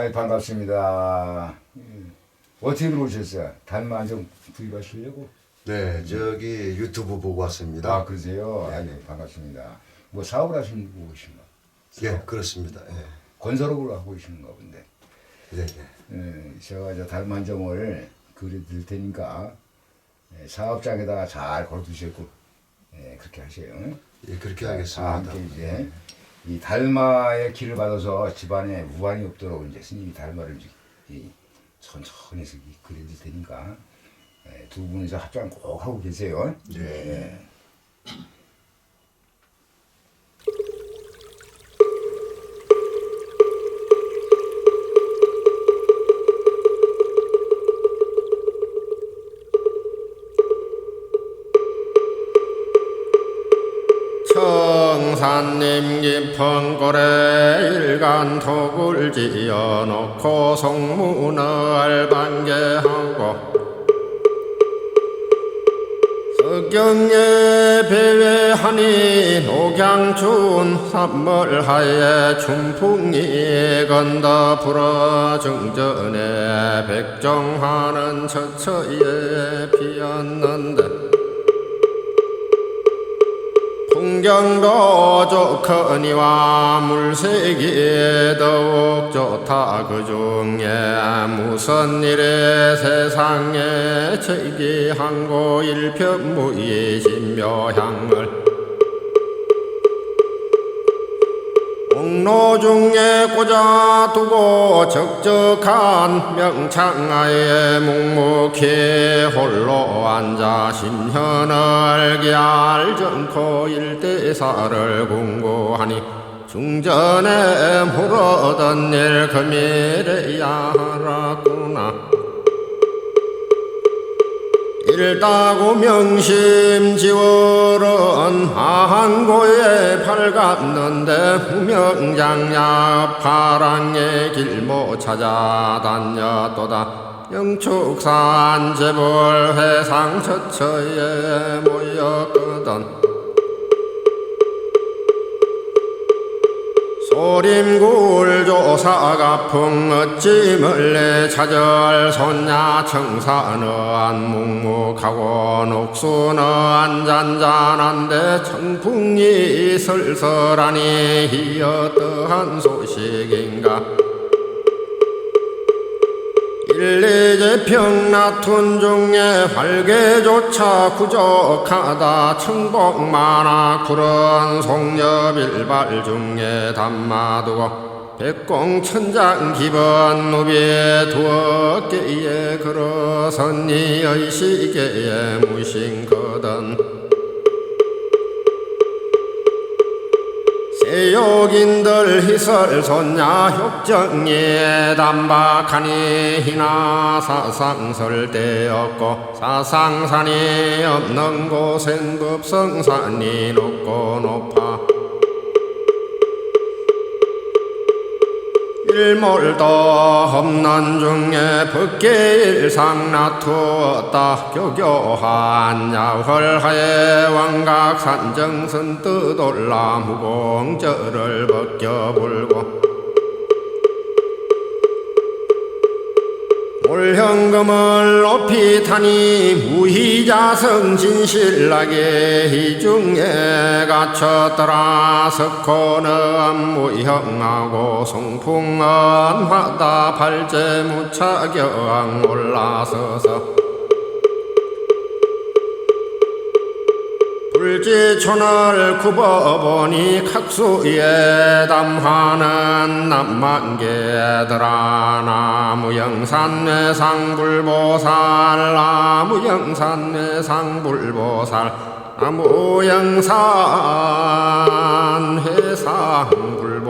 아이 반갑습니다. 예. 어떻게 들어오셨어요? 달마 좀 구입하시려고? 네, 저기 유튜브 보고 왔습니다. 아 그러세요? 아, 예, 반갑습니다. 뭐 사업을 하시는 분 계신가? 예, 그렇습니다. 예. 건설업을 하고 계시는가 본데. 네, 네. 예, 제가 저 달만 점을 그려드릴 테니까 예, 사업장에다가 잘 걸어두시고 예, 그렇게 하세요. 예, 그렇게 다 하겠습니다. 함께 이제 이 달마의 길을 받아서 집안에 우환이 없도록 이제 스님이 달마를 이 천천히 그려드릴 테니까 예, 두 분이서 합장 꼭 하고 계세요. 네. 예. 청산님 깊은 고래 일간톡을 지어놓고 성문을 반개하고 석경에 배회하니 녹양춘 산물하에 춘풍이 건다 불어 중전에 백정화는 처처에 피었는데 풍경도 좋거니와 물색이 더욱 좋다. 그 중에 무슨 일에 세상에 체기한고 일편무이신 묘향을 옥로 중에 꽂아두고 적적한 명창하에 묵묵히 홀로 앉아 신현을 기알정코 일대사를 공고하니 중전에 물어던 일 금일에야 하라구나 일다고 명심지월은 한고에 팔갔는데 후명장야 파랑의 길못 찾아 다녔도다. 영축산 재벌 회상 처처에 모였거든 소림굴 조사가 풍어찜을 찾을 손야 청산은 묵묵하고 녹수는 잔잔한데 청풍이 설설하니 어떠한 소식인가 일리제 중에 활개조차 부족하다. 청복 많아 구른 송엽일발 중에 담마두고 백공천장 기번 누비에 두었기에 그러선니 의시계에 무신거든 세욕인들 희설 손야 협정에 담박하니 희나 사상설대였고 사상산이 없는 곳엔 법성산이 높고 높아 일몰도 없는 중에 법계일상 나투었다. 교교한 야월하에 왕각 산정선 뜨돌라 무공절을 벗겨 불고 올현금을 높이 타니 무희자성 진실나게 희중에 갇혔더라. 석호는 무형하고 송풍은 화다 발제 무차경 올라서서 불지 촌을 굽어보니 각수에 담하는 남만계들아 나무영산 상불보살 나무영산 상불보살 나무영산 해상불보살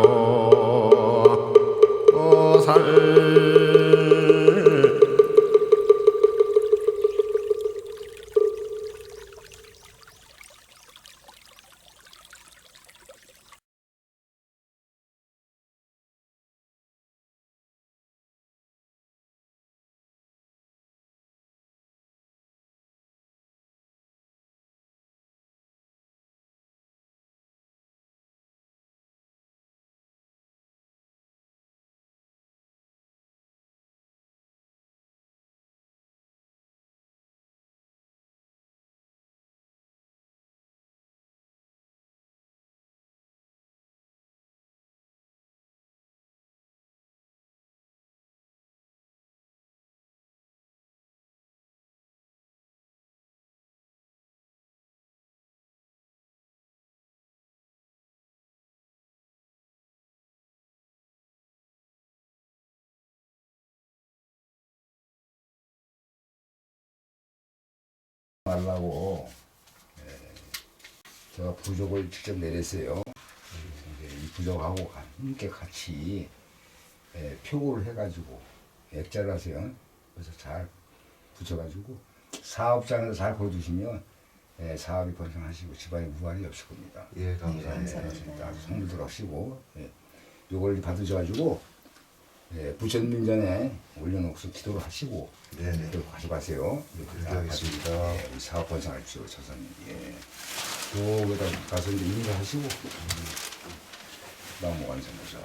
말라고 예, 제가 부족을 직접 내렸어요. 이 부족하고 함께 같이 예, 표고를 해가지고 액자를 하세요. 그래서 잘 붙여가지고 사업장에서 잘 보여주시면 예, 사업이 번창하시고 집안에 무한이 없을 겁니다. 예, 감사합니다. 감사합니다. 아주 성불도 하시고 예. 요걸 받으셔가지고 예, 부처님 전에 올려놓고서 기도를 하시고 네네. 그리고 가져가세요. 그렇게 하겠습니다. 예, 우리 사업 번창하십시오, 조선님. 예. 여기다 가서 이제 인사하시고 음. 나무 완성하자.